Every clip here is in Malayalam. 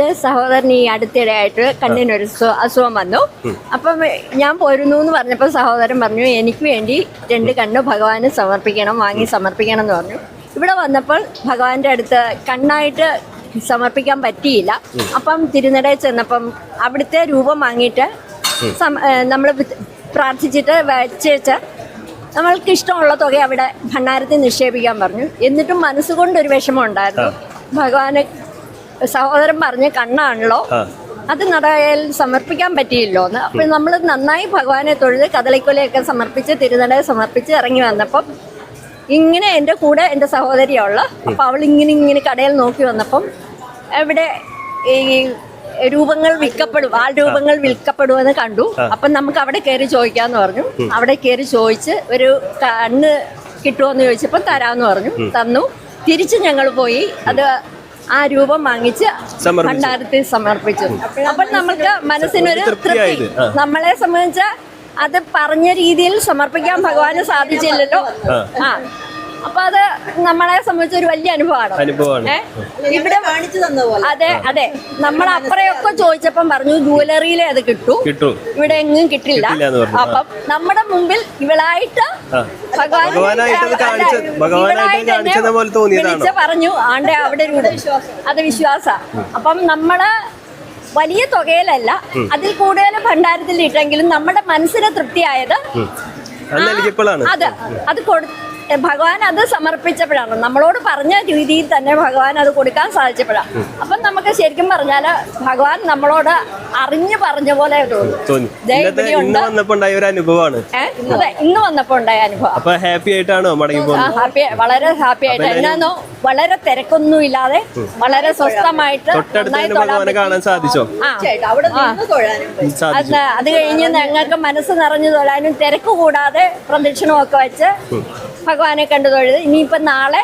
സഹോദരൻ ഈ അടുത്തിടെയായിട്ട് കണ്ണിനൊരു അസുഖം വന്നു. അപ്പം ഞാൻ പോരുന്നു എന്ന് പറഞ്ഞപ്പോൾ സഹോദരൻ പറഞ്ഞു എനിക്ക് വേണ്ടി രണ്ട് കണ്ണ് ഭഗവാന് സമർപ്പിക്കണം വാങ്ങി സമർപ്പിക്കണം എന്ന് പറഞ്ഞു. ഇവിടെ വന്നപ്പോൾ ഭഗവാന്റെ അടുത്ത് കണ്ണായിട്ട് സമർപ്പിക്കാൻ പറ്റിയില്ല. അപ്പം തിരുനടയിൽ ചെന്നപ്പം അവിടുത്തെ രൂപം വാങ്ങിയിട്ട് നമ്മൾ പ്രാർത്ഥിച്ചിട്ട് വെച്ചേച്ച് നമ്മൾക്ക് ഇഷ്ടമുള്ള തുക അവിടെ ഭണ്ണാരത്തിൽ നിക്ഷേപിക്കാൻ പറഞ്ഞു. എന്നിട്ടും മനസ്സുകൊണ്ട് ഒരു വിഷമം ഉണ്ടായിരുന്നു. ഭഗവാന് സഹോദരൻ പറഞ്ഞ് കണ്ണാണല്ലോ? അത് നടയിൽ സമർപ്പിക്കാൻ പറ്റിയില്ലോ എന്ന്. അപ്പോൾ നമ്മൾ നന്നായി ഭഗവാനെ തൊഴുത് കദളിക്കൊലയൊക്കെ സമർപ്പിച്ച് തിരുനടയെ സമർപ്പിച്ച് ഇറങ്ങി വന്നപ്പം ഇങ്ങനെ എന്റെ കൂടെ എന്റെ സഹോദരിയുള്ള അപ്പോൾ അവൾ ഇങ്ങനെ ഇങ്ങനെ കടയിൽ നോക്കി വന്നപ്പം ഇവിടെ ഈ രൂപങ്ങൾ വിൽക്കപ്പെടും ആ രൂപങ്ങൾ വിൽക്കപ്പെടുമെന്ന് കണ്ടു. അപ്പം നമുക്ക് അവിടെ കയറി ചോദിക്കാന്ന് പറഞ്ഞു. അവിടെ കയറി ചോദിച്ച് ഒരു കണ്ണ് കിട്ടുമോ എന്ന് ചോദിച്ചപ്പോൾ തരാമെന്ന് പറഞ്ഞു. തന്നു. തിരിച്ച് ഞങ്ങൾ പോയി. അത് ആ രൂപം വാങ്ങിച്ച്. ഭണ്ഡാരത്തിൽ സമർപ്പിച്ചു അപ്പോൾ നമ്മൾക്ക് മനസ്സിനൊരു. തൃപ്തി. നമ്മളെ സംബന്ധിച്ച് അത് പറഞ്ഞ രീതിയിൽ സമർപ്പിക്കാൻ ഭഗവാന് സാധിച്ചില്ലല്ലോ ആ അപ്പൊ അത് നമ്മളെ സംബന്ധിച്ച് ഒരു വലിയ അനുഭവമാണ്. അനുഭവമാണ്. ഇവിടെ കാണിച്ചു തന്ന പോലെ. അതെ അതെ. നമ്മൾ അപ്പറയൊക്കെ ചോദിച്ചപ്പം പറഞ്ഞു ജുവലറിയിലെ അത് കിട്ടൂ. കിട്ടും. ഇവിടെ എങ്ങും കിട്ടില്ല. അപ്പം നമ്മുടെ മുമ്പിൽ ഇവളായിട്ട്. ഭഗവാനായിട്ട് പറഞ്ഞു ആണ്ടെ അവിടെ ഒരു അത് വിശ്വാസ. അപ്പം നമ്മൾ വലിയ തുകയിലല്ല അതിൽ കൂടുതൽ ഭണ്ഡാരത്തിൽ ഇട്ടെങ്കിലും നമ്മുടെ മനസ്സിന് തൃപ്തിയായത് അത് അത് കൊടുത്തു കൊടു ഭഗവാൻ അത് സമർപ്പിച്ചപ്പോഴാണ്. നമ്മളോട് പറഞ്ഞ രീതിയിൽ തന്നെ ഭഗവാൻ അത് കൊടുക്കാൻ സാധിച്ചപ്പോഴാണ്. അപ്പം നമുക്ക് ശരിക്കും പറഞ്ഞാൽ ഭഗവാൻ നമ്മളോട് അറിഞ്ഞു പറഞ്ഞ പോലെ തോന്നുന്നു അനുഭവമാണ്? അതെ ഇന്ന് വന്നപ്പോ ഉണ്ടായ അനുഭവം. ഹാപ്പി ആയിട്ടാണോ ഹാപ്പി വളരെ ഹാപ്പി ആയിട്ട്. എന്നാന്നോ വളരെ തിരക്കൊന്നും ഇല്ലാതെ വളരെ സ്വസ്ഥമായിട്ട് കാണാൻ സാധിച്ചോ? അത് കഴിഞ്ഞ് ഞങ്ങൾക്ക് മനസ്സ് നിറഞ്ഞു തൊഴാനും തിരക്ക് കൂടാതെ പ്രദക്ഷിണമൊക്കെ വെച്ച് ഭഗവാനെ കണ്ടു തൊഴുത്. ഇനിയിപ്പം നാളെ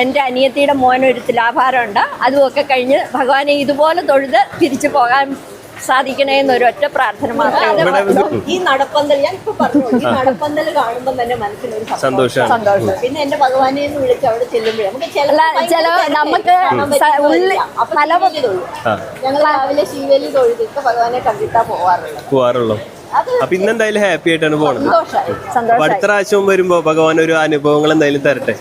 എന്റെ അനിയത്തിയുടെ മോനൊരു തുലാഭാരമുണ്ട്. അതുമൊക്കെ കഴിഞ്ഞ് ഭഗവാനെ ഇതുപോലെ തൊഴുത് തിരിച്ചു പോകാൻ സാധിക്കണേ എന്നൊരു ഒറ്റ പ്രാർത്ഥന മാത്രമേ ഉള്ളൂ. ഈ നടപ്പന്തൽ ഞാൻ ഇപ്പൊ പറഞ്ഞു ഈ നടപ്പന്തൽ കാണുമ്പോൾ തന്നെ മനസ്സിനൊരു സന്തോഷം. സന്തോഷം. പിന്നെ എന്റെ ഭഗവാനെ എന്ന് വിളിച്ച് അവിടെ ചെല്ലുമ്പോഴേ നമുക്ക് ചില. നമുക്ക് പല ഞങ്ങൾ രാവിലെ ശിവേലി തൊഴുതിട്ട് ഭഗവാനെ കണ്ടിട്ടാ പോവാറുള്ളത്. എന്തായാലും അപ്പൊ ഇന്നെന്തായാലും ഹാപ്പി ആയിട്ടാണ് പോണത്. അടുത്ത പ്രാവശ്യം വരുമ്പോ ഭഗവാൻ ഒരു അനുഭവങ്ങൾ എന്തായാലും തരട്ടെ.